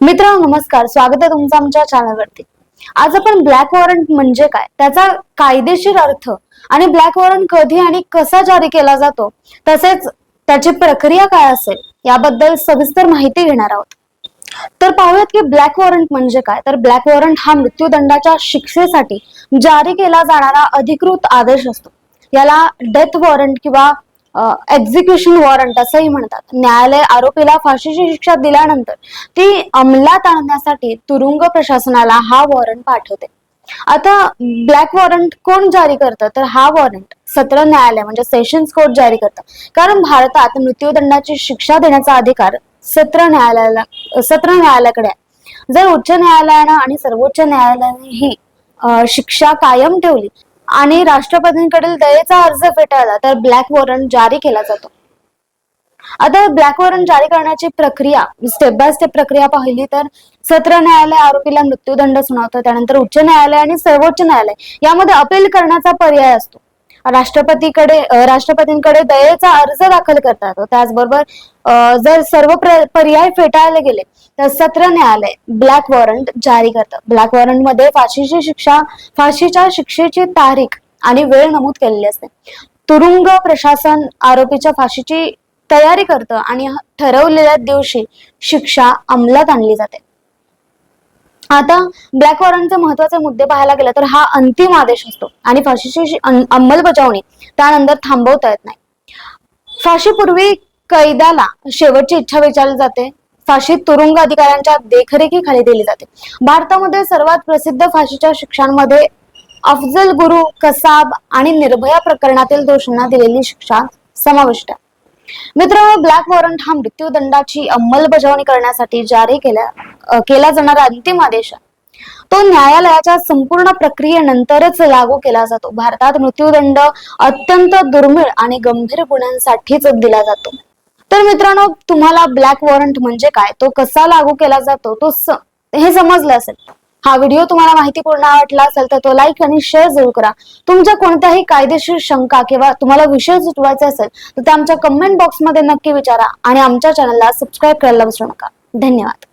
मित्र नमस्कार. स्वागत आहे तुमचं आमच्या चॅनलवरती आज आपण ब्लॅक वॉरंट म्हणजे काय? त्याचा कायदेशीर अर्थ आणि ब्लॅक वॉरंट कधी आणि कसा जारी केला जातो तसेच त्याची प्रक्रिया काय असेल याबद्दल सविस्तर माहिती घेणार आहोत. तर पाहूयात की ब्लॅक वॉरंट म्हणजे काय? तर ब्लॅक वॉरंट हा मृत्यूदंडाच्या शिक्षेसाठी जारी केला जाणारा अधिकृत आदेश असतो. याला डेथ वॉरंट किंवा एक्झिक्युशन वॉरंट असंही म्हणतात. न्यायालय आरोपीला फाशीची शिक्षा दिल्यानंतर ती अंमलात आणण्यासाठी तुरुंग प्रशासनाला हा वॉरंट पाठवते. आता ब्लॅक वॉरंट कोण जारी करतं? तर हा वॉरंट सत्र न्यायालय म्हणजे सेशन्स कोर्ट जारी करतं. कारण भारतात मृत्यूदंडाची शिक्षा देण्याचा अधिकार सत्र न्यायालयाला सत्र न्यायालयाकडे आहे. जर उच्च न्यायालयानं आणि सर्वोच्च न्यायालयाने ही शिक्षा कायम ठेवली आणि राष्ट्रपतींकडील दयेचा अर्ज फेटाळला तर ब्लॅक वॉरंट जारी केला जातो. आता ब्लॅक वॉरंट जारी करण्याची प्रक्रिया स्टेप बाय स्टेप प्रक्रिया पाहिली तर सत्र न्यायालय आरोपीला मृत्यूदंड सुनावतं त्यानंतर उच्च न्यायालय आणि सर्वोच्च न्यायालय यामध्ये अपील करण्याचा पर्याय असतो. राष्ट्रपतीकडे राष्ट्रपतींकडे दयेचा अर्ज दाखल करता येतो त्याचबरोबर जर सर्व पर्याय फेटाळले गेले तर सत्र न्यायालय ब्लॅक वॉरंट जारी करतं. ब्लॅक वॉरंटमध्ये फाशीची शिक्षा फाशीच्या शिक्षेची तारीख आणि वेळ नमूद केलेली असते. तुरुंग प्रशासन आरोपीच्या फाशीची तयारी करतं आणि ठरवलेल्या दिवशी शिक्षा अंमलात आणली जाते. आता ब्लॅक वॉरंटचे महत्त्वाचे मुद्दे पाहायला गेला तर हा अंतिम आदेश असतो आणि फाशीची अंमलबजावणी त्यानंतर थांबवता येत नाही. फाशीपूर्वी कैद्याला शेवटची इच्छा विचारली जाते. फाशी तुरुंग अधिकाऱ्यांच्या देखरेखीखाली दिली जाते. भारतामध्ये सर्वात प्रसिद्ध फाशीच्या शिक्षांमध्ये अफजल गुरु कसाब आणि निर्भया प्रकरणातील दोषींना दिलेली शिक्षा समाविष्ट आहे. मित्रांनो ब्लॅक वॉरंट हा मृत्यूदंडाची अंमलबजावणी करण्यासाठी जारी केला केला जाणारा अंतिम आदेश आहे. तो न्यायालयाच्या संपूर्ण प्रक्रियेनंतरच लागू केला जातो. भारतात मृत्यूदंड अत्यंत दुर्मिळ आणि गंभीर गुन्ह्यांसाठीच दिला जातो. तर मित्रांनो तुम्हाला ब्लॅक वॉरंट म्हणजे काय? तो कसा लागू केला जातो? तो स- हे समजलं असेल. हा व्हिडिओ तुम्हाला माहितीपूर्ण वाटला असेल तर तो लाईक आणि शेअर जरूर करा. तुमच्या कोणत्याही कायदेशीर शंका किंवा तुम्हाला विषय सुचवायचे असेल तर ते आमच्या कमेंट बॉक्समध्ये नक्की विचारा आणि आमच्या चॅनलला सबस्क्राईब करायला विसरू नका. धन्यवाद.